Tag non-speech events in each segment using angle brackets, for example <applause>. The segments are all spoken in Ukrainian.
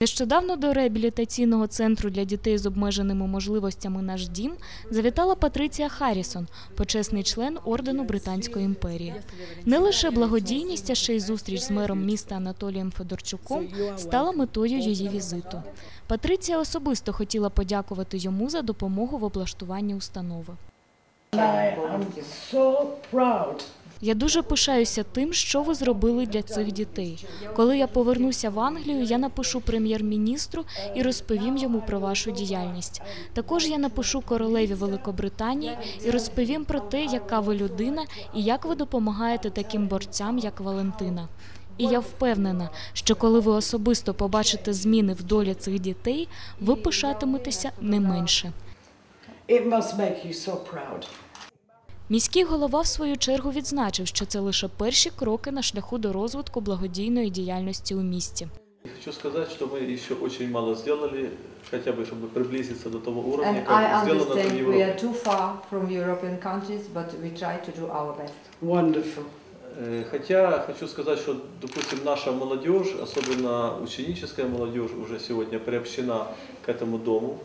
Нещодавно до реабілітаційного центру для дітей з обмеженими можливостями «Наш дім» завітала Патриція Харрісон, почесний член ордену Британської імперії. Не лише благодійність, а ще й зустріч з мером міста Анатолієм Федорчуком стала метою її візиту. Патриція особисто хотіла подякувати йому за допомогу в облаштуванні установи. Я дуже пишаюся тим, що ви зробили для цих дітей. Коли я повернуся в Англію, я напишу прем'єр-міністру і розповім йому про вашу діяльність. Також я напишу королеві Великобританії і розповім про те, яка ви людина і як ви допомагаєте таким борцям, як Валентина. І я впевнена, що коли ви особисто побачите зміни в долі цих дітей, ви пишатиметеся не менше. It must make you so proud. Міський голова в свою чергу відзначив, що це лише перші кроки на шляху до розвитку благодійної діяльності у місті. Хочу сказать, что мы еще очень мало сделали, хотя бы чтобы приблизиться до того уровня, And I как сделано это в understand we are Европе. too far from European countries, but we try to do our best. Wonderful. Э, Хотя хочу сказать, что, допустим, наша молодежь, особенно ученическая молодежь, уже сегодня приобщена к этому дому.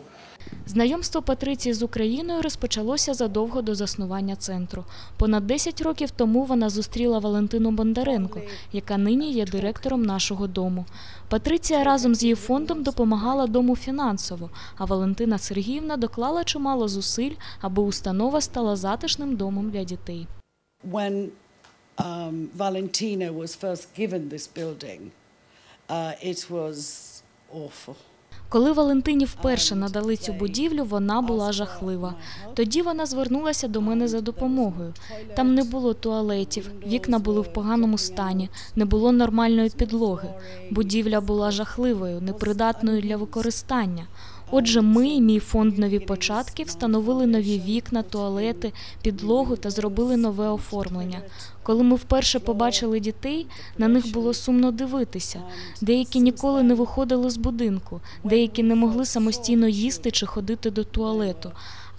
Знайомство Патриції з Україною розпочалося задовго до заснування центру. Понад 10 років тому вона зустріла Валентину Бондаренко, яка нині є директором нашого дому. Патриція разом з її фондом допомагала дому фінансово, а Валентина Сергіївна доклала чимало зусиль, аби установа стала затишним домом для дітей. when um, Valentina was first given this building, uh, it was awful. Коли Валентині вперше надали цю будівлю, вона була жахлива. Тоді вона звернулася до мене за допомогою. Там не було туалетів, вікна були в поганому стані, не було нормальної підлоги. Будівля була жахливою, непридатною для використання. Отже, ми, мій фонд нові початки, встановили нові вікна, туалети, підлогу та зробили нове оформлення. Коли ми вперше побачили дітей, на них було сумно дивитися. Деякі ніколи не виходили з будинку, деякі не могли самостійно їсти чи ходити до туалету.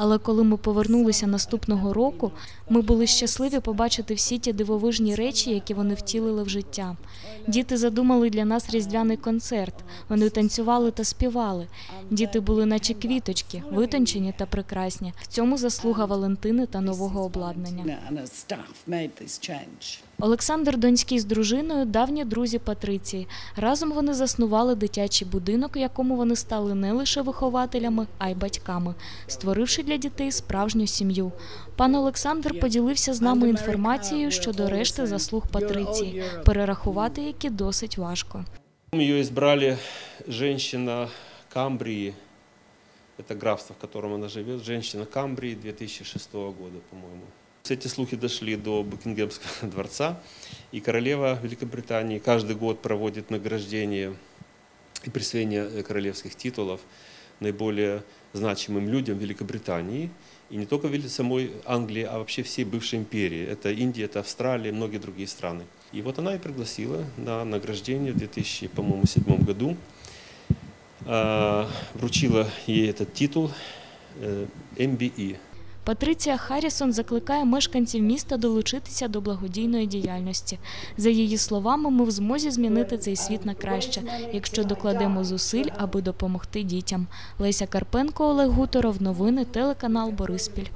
Але коли ми повернулися наступного року, ми були щасливі побачити всі ті дивовижні речі, які вони втілили в життя. Діти задумали для нас різдвяний концерт. Вони танцювали та співали. Діти були, наче квіточки, витончені та прекрасні. В цьому заслуга Валентини та нового обладнання. Олександр Донський з дружиною давні друзі Патриції. Разом вони заснували дитячий будинок, якому вони стали не лише вихователями, а й батьками, створивши для дітей справжню сім'ю. Пан Олександр поділився з нами інформацією щодо решти заслуг Патриції, перерахувати які досить важко. Ее избрали женщина Камбрии, это графство, в котором она живет, женщина Камбрии 2006 года, по-моему. Эти слухи дошли до Букингемского дворца, <laughs> и королева Великобритании каждый год проводит награждение и присвоение э, королевских титулов наиболее значимым людям Великобритании, и не только самой Англии, а вообще всей бывшей империи. Это Индия, это Австралия, многие другие страны. И вот она и пригласила на награждение в 2007 году, а, вручила ей этот титул э, MBE. Патриція Харрісон закликає мешканців міста долучитися до благодійної діяльності. За її словами, ми в змозі змінити цей світ на краще, якщо докладемо зусиль, аби допомогти дітям. Леся Карпенко, Олег Гуторов. Новини телеканал Бориспіль.